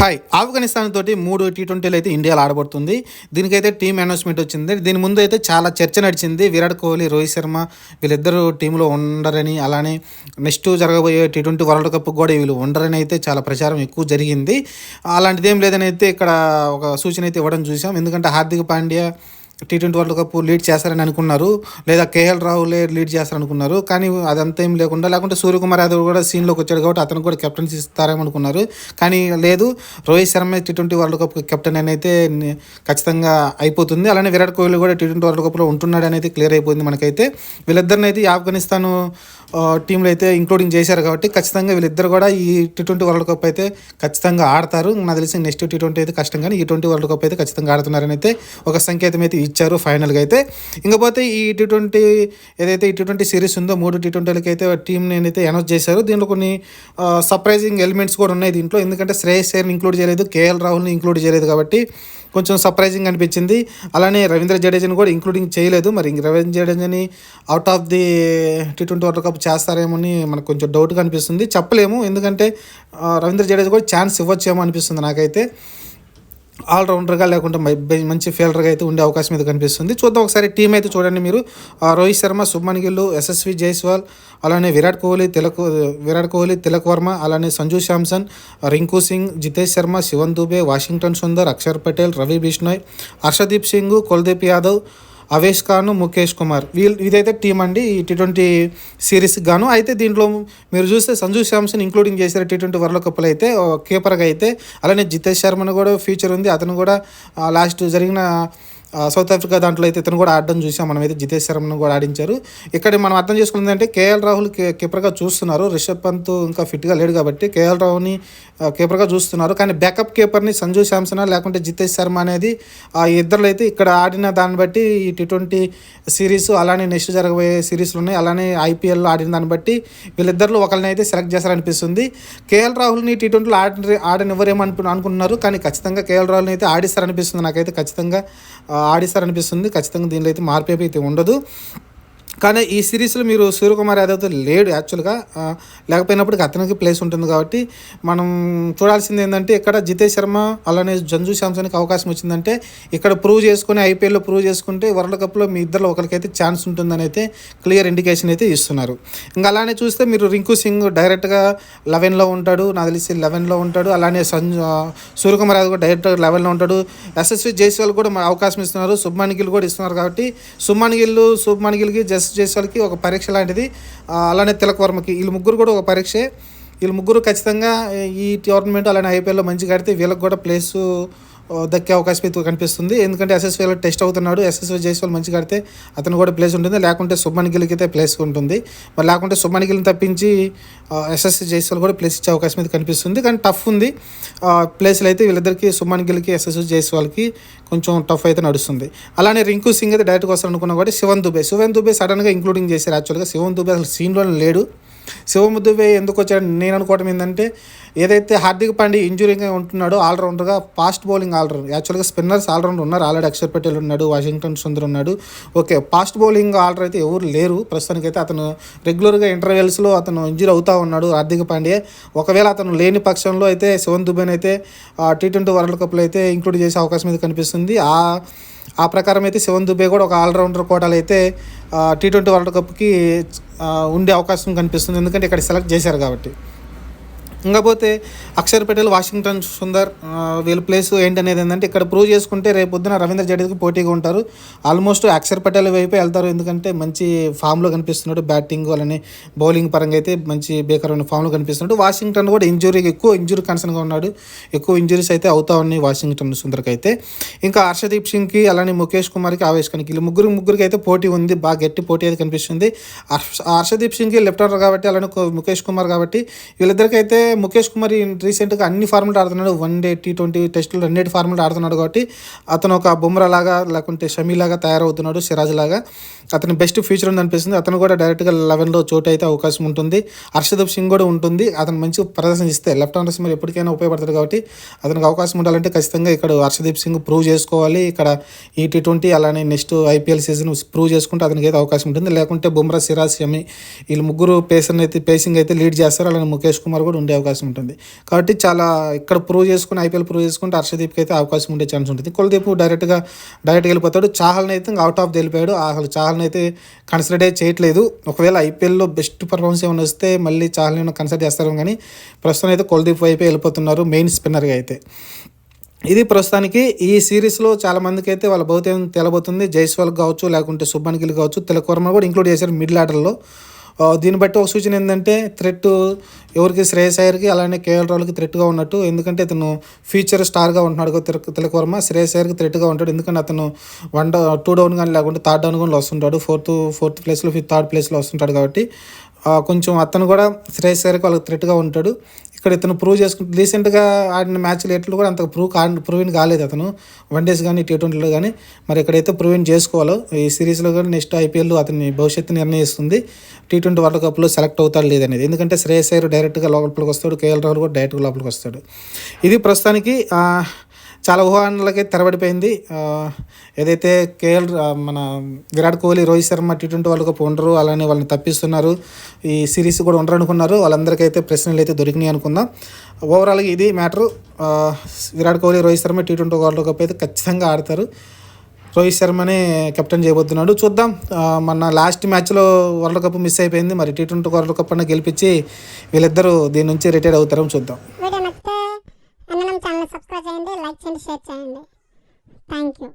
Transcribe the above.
Hi. Afghanistan తోటి మూడు tea ట్వంటీలు అయితే ఇండియాలో ఆడబడుతుంది. దీనికైతే టీం అనౌన్స్మెంట్ వచ్చింది. దీని ముందు అయితే చాలా చర్చ నడిచింది. విరాట్ కోహ్లీ రోహిత్ శర్మ వీళ్ళిద్దరూ టీంలో ఉండరని అలానే నెక్స్ట్ జరగబోయే టీ ట్వంటీ వరల్డ్ కప్ కూడా వీళ్ళు ఉండరని అయితే చాలా ప్రచారం ఎక్కువ జరిగింది. అలాంటిది ఏం లేదని అయితే ఇక్కడ ఒక సూచన అయితే ఇవ్వడం చూసాం. ఎందుకంటే Hardik Pandya T twenty world cup lead చేస్తారని అనుకున్నారు. లేదా కేఎల్ రాహులే లీడ్ చేస్తారనుకున్నారు. కానీ అదంతా ఏం లేకుండా లేకుంటే సూర్యకుమార్ యాదవ్ కూడా సీన్లోకి వచ్చాడు కాబట్టి అతను కూడా కెప్టెన్ ఇస్తారేమో అనుకున్నారు. కానీ లేదు Rohit Sharma T twenty world cup captain అని అయితే ఖచ్చితంగా అయిపోతుంది. అలానే విరాట్ కోహ్లీ కూడా టీ ట్వంటీ వరల్డ్ కప్లో ఉంటున్నాడు అనేది క్లియర్ అయిపోయింది మనకైతే. వీళ్ళిద్దరిని అయితే ఆఫ్ఘనిస్తాన్ టీంలో అయితే ఇంక్లూడింగ్ చేశారు కాబట్టి ఖచ్చితంగా వీళ్ళిద్దరు కూడా ఈ టీ ట్వంటీ వరల్డ్ కప్ అయితే ఖచ్చితంగా ఆడతారు. నాకు తెలిసి నెక్స్ట్ టీ ట్వంటీ అయితే కష్టం కానీ ఈ ట్వంటీ వరల్డ్ కప్ అయితే ఖచ్చితంగా ఆడుతున్నారని అయితే ఒక సంకేతం అయితే ఇచ్చారు ఫైనల్గా అయితే. ఇంకపోతే ఈ టీ ట్వంటీ ఏదైతే ఈ టీ ట్వంటీ సిరీస్ ఉందో మూడు టీ ట్వంటీలకి అయితే టీంని అయితే అనౌన్స్ చేశారు. దీంట్లో కొన్ని సర్ప్రైజింగ్ ఎలిమెంట్స్ కూడా ఉన్నాయి దీంట్లో. ఎందుకంటే శ్రేయస్ అయ్యర్ని ఇంక్లూడ్ చేయలేదు కేఎల్ రాహుల్ని ఇంక్లూడ్ చేయలేదు కాబట్టి కొంచెం సర్ప్రైజింగ్ అనిపించింది. అలానే రవీంద్ర జడేజాని కూడా ఇంక్లూడింగ్ చేయలేదు. మరి ఇంక Ravindra జడేజాని out of the T twenty world cup చేస్తారేమో అని మనకు కొంచెం డౌట్గా అనిపిస్తుంది. చెప్పలేము. ఎందుకంటే రవీంద్ర జడేజా కూడా ఛాన్స్ ఇవ్వచ్చేమో అనిపిస్తుంది నాకైతే. ఆల్రౌండర్గా లేకుంటే మంచి ఫీల్డర్గా అయితే ఉండే అవకాశం అయితే కనిపిస్తుంది. చూద్దాం ఒకసారి టీం అయితే చూడండి మీరు. రోహిత్ శర్మ శుభ్మన్ గిల్ ఎస్ఎస్వి జైస్వాల్ అలానే విరాట్ కోహ్లీ తిలక్ విరాట్ కోహ్లీ తిలక్ వర్మ అలానే సంజు శాంసన్ రింకు సింగ్ జితేష్ శర్మ శివన్ దుబే వాషింగ్టన్ సుందర్ అక్షర్ పటేల్ రవి బిష్ణోయ్ హర్షదీప్ సింగ్ కుల్దీప్ యాదవ్ అవేష్ ఖాన్ ముఖేష్ కుమార్. వీళ్ళు ఇదైతే టీం అండి ఈ టీ ట్వంటీ సిరీస్కి గాను. అయితే దీంట్లో మీరు చూస్తే సంజు శాంసన్ ఇంక్లూడింగ్ చేశారు టీ ట్వంటీ వరల్డ్ కప్లో అయితే కీపర్గా అయితే. అలానే జితేష్ శర్మను కూడా ఫ్యూచర్ ఉంది. అతను కూడా లాస్ట్ జరిగిన సౌత్ ఆఫ్రికా దాంట్లో అయితే ఇతను కూడా ఆడడం చూసాం. మనమైతే జితేష్ శర్మను కూడా ఆడించారు. ఇక్కడ మనం అర్థం చేసుకున్నది అంటే కేఎల్ రాహుల్ కీపర్గా చూస్తున్నారు. రిషబ్ పంత్ ఇంకా ఫిట్గా లేడు కాబట్టి కేఎల్ రాహుల్ని కీపర్గా చూస్తున్నారు. కానీ బ్యాకప్ కీపర్ని సంజు శాంసన్ లేకుంటే జితేష్ శర్మ అనేది ఆ ఇద్దరు అయితే ఇక్కడ ఆడిన దాన్ని బట్టి ఈ టీ ట్వంటీ సిరీస్ అలానే నెక్స్ట్ జరగబోయే సిరీస్లు ఉన్నాయి. అలానే ఐపీఎల్లో ఆడిన దాన్ని బట్టి వీళ్ళిద్దరిలో ఒకరిని అయితే సెలెక్ట్ చేస్తారనిపిస్తుంది కేఎల్ రాహుల్ని టీ ట్వంటీలో ఆడి ఆడనివ్వరేమో అనుకుంటున్నారు. కానీ ఖచ్చితంగా కేఎల్ రాహుల్ని అయితే ఆడిస్తారనిపిస్తుంది. నాకైతే ఖచ్చితంగా ఆడిస్తారనిపిస్తుంది. ఖచ్చితంగా దీనిలో అయితే మార్పు అయితే ఉండదు. కానీ ఈ సిరీస్లో మీరు సూర్యకుమార్ యాదవ్తో లేడు యాక్చువల్గా. లేకపోయినప్పటికీ అతనికి ప్లేస్ ఉంటుంది కాబట్టి మనం చూడాల్సింది ఏంటంటే ఇక్కడ జితేష్ శర్మ అలానే జంజు శాంసన్కి అవకాశం వచ్చిందంటే ఇక్కడ ప్రూవ్ చేసుకుని ఐపీఎల్లో ప్రూవ్ చేసుకుంటే వరల్డ్ కప్లో మీ ఇద్దరు ఒకరికైతే ఛాన్స్ ఉంటుందని అయితే క్లియర్ ఇండికేషన్ అయితే ఇస్తున్నారు. ఇంకా అలానే చూస్తే మీరు రింకు సింగ్ డైరెక్ట్గా లెవెన్లో ఉంటాడు నాకు తెలిసి లెవెన్లో ఉంటాడు అలానే సంజు సూర్యకుమార్ యాదవ్ కూడా డైరెక్ట్ లెవెన్లో ఉంటాడు. ఎస్ఎస్వి జైస్వాల్ కూడా అవకాశం ఇస్తున్నారు సుబ్మాన్ గిల్ కూడా ఇస్తున్నారు కాబట్టి సుబ్మాన్ గిల్ సుబ్మాన్ గిల్కి జస్ట్ జైస్వాల్కి ఒక పరీక్ష లాంటిది. అలానే తిలక్ వర్మకి. వీళ్ళు ముగ్గురు కూడా ఒక పరీక్షే. వీళ్ళు ముగ్గురు ఖచ్చితంగా ఈ టోర్నమెంట్ అలానే ఐపీఎల్లో మంచిగా ఆడితే వీళ్ళకి కూడా ప్లేసు దక్కే అవకాశం అయితే కనిపిస్తుంది. ఎందుకంటే ఎస్ఎస్వీలో టెస్ట్ అవుతున్నాడు. ఎస్ఎస్వీ జైస్వాల్ మంచిగా ఆడితే అతను కూడా ప్లేస్ ఉంటుంది. లేకుంటే సుబ్మన్ గిల్కి అయితే ప్లేస్ ఉంటుంది. మరి లేకుంటే సుబ్మన్ గిల్ని తప్పించి ఎస్ఎస్సీ జైస్వాల్ కూడా ప్లేస్ ఇచ్చే అవకాశం అయితే కనిపిస్తుంది. కానీ టఫ్ ఉంది. ప్లేస్లు అయితే వీళ్ళిద్దరికి సుమన్ గిల్కి ఎస్ఎస్సీ జైస్వాల్కి కొంచెం టఫ్ అయితే నడుస్తుంది. అలానే రింకు సింగ్ అయితే డైరెక్ట్గా వస్తారు అనుకున్నా కూడా శివన్ దుబే. శివన్ దుబే సడన్గా ఇంక్లూడింగ్ చేశారు. యాక్చువల్గా శివన్ దుబే అసలు సీన్లోనే లేడు. శివమ్ ఎందుకు వచ్చాడు? నేను అనుకోవడం ఏంటంటే ఏదైతే హార్దిక్ పాండే ఇంజురీగా ఉంటున్నాడో ఆల్రౌండర్గా ఫాస్ట్ బౌలింగ్ ఆల్రౌండర్. యాక్చువల్గా స్పిన్నర్స్ ఆల్రౌండర్ ఉన్నారు. ఆల్రెడీ అక్షర్ పటేల్ ఉన్నాడు వాషింగ్టన్ సుందర్ ఉన్నాడు. ఓకే ఫాస్ట్ బౌలింగ్ ఆల్రౌండర్ అయితే ఎవరు లేరు. ప్రస్తుతానికైతే అతను రెగ్యులర్గా ఇంటర్వెల్స్లో అతను ఇంజురీ అవుతూ ఉన్నాడు హార్దిక్ పాండే ఒకవేళ అతను లేని పక్షంలో అయితే శివన్ దుబేని అయితే టీ ట్వంటీ వరల్డ్ కప్లో అయితే ఇంక్లూడ్ చేసే అవకాశం అయితే కనిపిస్తుంది. ఆ ఆ ప్రకారం అయితే శివన్ దుబే కూడా ఒక ఆల్రౌండర్ కోటాలు అయితే టీ ట్వంటీ వరల్డ్ కప్కి ఉండే అవకాశం కనిపిస్తుంది. ఎందుకంటే ఇక్కడ సెలెక్ట్ చేశారు కాబట్టి. ఇంకపోతే అక్షర్ పటేల్ వాషింగ్టన్ సుందర్ వీళ్ళ ప్లేస్ ఏంటనేది ఏంటంటే ఇక్కడ ప్రూవ్ చేసుకుంటే రేపు పొద్దున రవీంద్ర జడేజాకి పోటీగా ఉంటారు. ఆల్మోస్ట్ అక్షర్ పటేల్ వైపు వెళ్తారు. ఎందుకంటే మంచి ఫామ్లో కనిపిస్తున్నాడు బ్యాటింగ్ అలానే బౌలింగ్ పరంగా అయితే మంచి బేకరమైన ఫామ్లో కనిపిస్తున్నాడు. వాషింగ్టన్ కూడా ఇంజురీ ఎక్కువ ఇంజురీ కన్సర్న్గా ఉన్నాడు. ఎక్కువ ఇంజురీస్ అయితే అవుతా ఉన్నాయి వాషింగ్టన్ సుందర్కి అయితే ఇంకా హర్షదీప్ సింగ్కి అలానే ముఖేష్ కుమార్కి ఆవేష్ ఖాన్కి వీళ్ళు ముగ్గురు ముగ్గురికి అయితే పోటీ ఉంది. బాగా గట్టి పోటీ అయితే కనిపిస్తుంది. హర్ష- హర్షదీప్ సింగ్కి లెఫ్ట్ ఆర్డర్ కాబట్టి అలానే ముఖేష్ కుమార్ కాబట్టి వీళ్ళిద్దరికైతే ముఖేష్ కుమార్ రీసెంట్గా అన్ని ఫార్ములు ఆడుతున్నాడు. వన్ డే టీ ట్వంటీ టెస్టులు రెండేటి ఫార్ములు ఆడుతున్నాడు కాబట్టి అతను ఒక బుమ్రా లాగా లేకుంటే షమీ లాగా తయారవుతున్నాడు సిరాజ్ లాగా అతని బెస్ట్ ఫ్యూచర్ ఉంది అనిపిస్తుంది. అతను కూడా డైరెక్ట్గా లెవెన్లో చోటు అయితే అవకాశం ఉంటుంది. హర్షదీప్ సింగ్ కూడా ఉంటుంది. అతను మంచి ప్రదర్శన ఇస్తే లెఫ్ట్ హ్యాండ్ మరి ఎప్పటికైనా ఉపయోగపడతాడు కాబట్టి అతనికి అవకాశం ఉండాలంటే ఖచ్చితంగా ఇక్కడ హర్షదీప్ సింగ్ ప్రూవ్ చేసుకోవాలి. ఇక్కడ ఈ టీ ట్వంటీ అలానే నెక్స్ట్ ఐపీఎల్ సీజన్ ప్రూవ్ చేసుకుంటే అతనికి అయితే అవకాశం ఉంటుంది. లేకుంటే బుమ్రా సిరాజ్ షమి వీళ్ళు ముగ్గురు పేసర్ని అయితే పేసింగ్ అయితే లీడ్ చేస్తారు. అలానే ముఖేష్ కుమార్ కూడా ఉండే అవకాశం ఉంటుంది. కాబట్టి చాలా ఇక్కడ ప్రూవ్ చేసుకుని ఐపీఎల్ ప్రూవ్ చేసుకుంటే హర్షదీప్కి అయితే అవకాశం ఉండే ఛాన్స్ ఉంటుంది. కులదీప్ డైరెక్ట్గా డైరెక్ట్గా వెళ్ళిపోతాడు. చాహల్ని అయితే ఇంకా అవుట్ ఆఫ్ వెళ్ళిపోయాడు. అసలు చాహల్ని అయితే కన్సిడర్ చేయట్లేదు. ఒకవేళ ఐపీఎల్లో బెస్ట్ పర్ఫార్మెన్స్ ఏమైనా వస్తే మళ్ళీ చాహల్ని కన్సిడర్ చేస్తారు కానీ ప్రస్తుతం అయితే కులదీప్ వైపే వెళ్ళిపోతున్నారు మెయిన్ స్పిన్నర్గా అయితే. ఇది ప్రస్తుతానికి ఈ సిరీస్లో చాలా మందికి అయితే వాళ్ళ భౌత్యం తెలబోతుంది. జైస్వాల్ కావచ్చు లేకుంటే సుబ్బన్ గిల్ కావచ్చు తిలక్ కూడా ఇంక్లూడ్ చేశారు మిడిల్ ఆర్డర్లో. దీన్ని బట్టి ఒక సూచన ఏంటంటే థ్రెట్ ఎవరికి శ్రేయస్ అయ్యర్కి అలానే కేఎల్ రావులకి థ్రెట్గా ఉన్నట్టు ఎందుకంటే అతను ఫ్యూచర్ స్టార్గా ఉంటున్నాడు తిలక తిలక్ తిలక్ వర్మ శ్రేయస్ అయ్యర్కి థ్రెట్గా ఉంటాడు. ఎందుకంటే అతను వన్ టూ డౌన్ కానీ లేకుంటే థర్డ్ డౌన్ కానీ వస్తుంటాడు ఫోర్త్ ఫోర్త్ ప్లేస్లో ఫిఫ్త్ థర్డ్ ప్లేస్లో వస్తుంటాడు కాబట్టి కొంచెం అతను కూడా శ్రేయస్ గారికి వాళ్ళకి థ్రెట్గా ఉంటాడు. ఇక్కడ ఇతను ప్రూవ్ చేసుకుంటు రీసెంట్గా ఆడిన మ్యాచ్లు ఎట్లు కూడా అంత ప్రూవ్ కా ప్రూవిన్ కాలేదు అతను. వన్ డేస్ కానీ టీ ట్వంటీలో కానీ మరి ఇక్కడైతే ప్రూవిన్ చేసుకోవాలో ఈ సిరీస్లో కానీ నెక్స్ట్ ఐపీఎల్ అతని భవిష్యత్తు నిర్ణయిస్తుంది. టీ ట్వంటీ వరల్డ్ కప్లో సెలెక్ట్ అవుతాడు లేదనేది. ఎందుకంటే శ్రేయస్ అయ్యర్ డైరెక్ట్గా లోపలికి వస్తాడు కేఎల్ రాహుల్ కూడా డైరెక్ట్గా లోపలికి వస్తాడు. ఇది ప్రస్తుతానికి చాలా ఊహాలకి తెరబడిపోయింది. ఏదైతే కేఎల్ మన Virat Kohli Rohit Sharma T twenty world cup ఉండరు అలానే వాళ్ళని తప్పిస్తున్నారు. ఈ సిరీస్ కూడా ఉండరు అనుకున్నారు వాళ్ళందరికీ అయితే ప్రశ్నలు అయితే దొరికినాయి అనుకుందాం. ఓవరాల్గా ఇది matter. Virat Kohli Rohit Sharma T twenty world cup అయితే ఖచ్చితంగా ఆడతారు. రోహిత్ శర్మనే కెప్టెన్ చేయబోతున్నాడు. చూద్దాం. మన మొన్న లాస్ట్ మ్యాచ్లో వరల్డ్ కప్ మిస్ అయిపోయింది. మరి టీ ట్వంటీ వరల్డ్ కప్ అన్న గెలిపించి వీళ్ళిద్దరూ దీని నుంచి రిటైర్ అవుతారో చూద్దాం. షేర్ చేయండి థ్యాంక్ యూ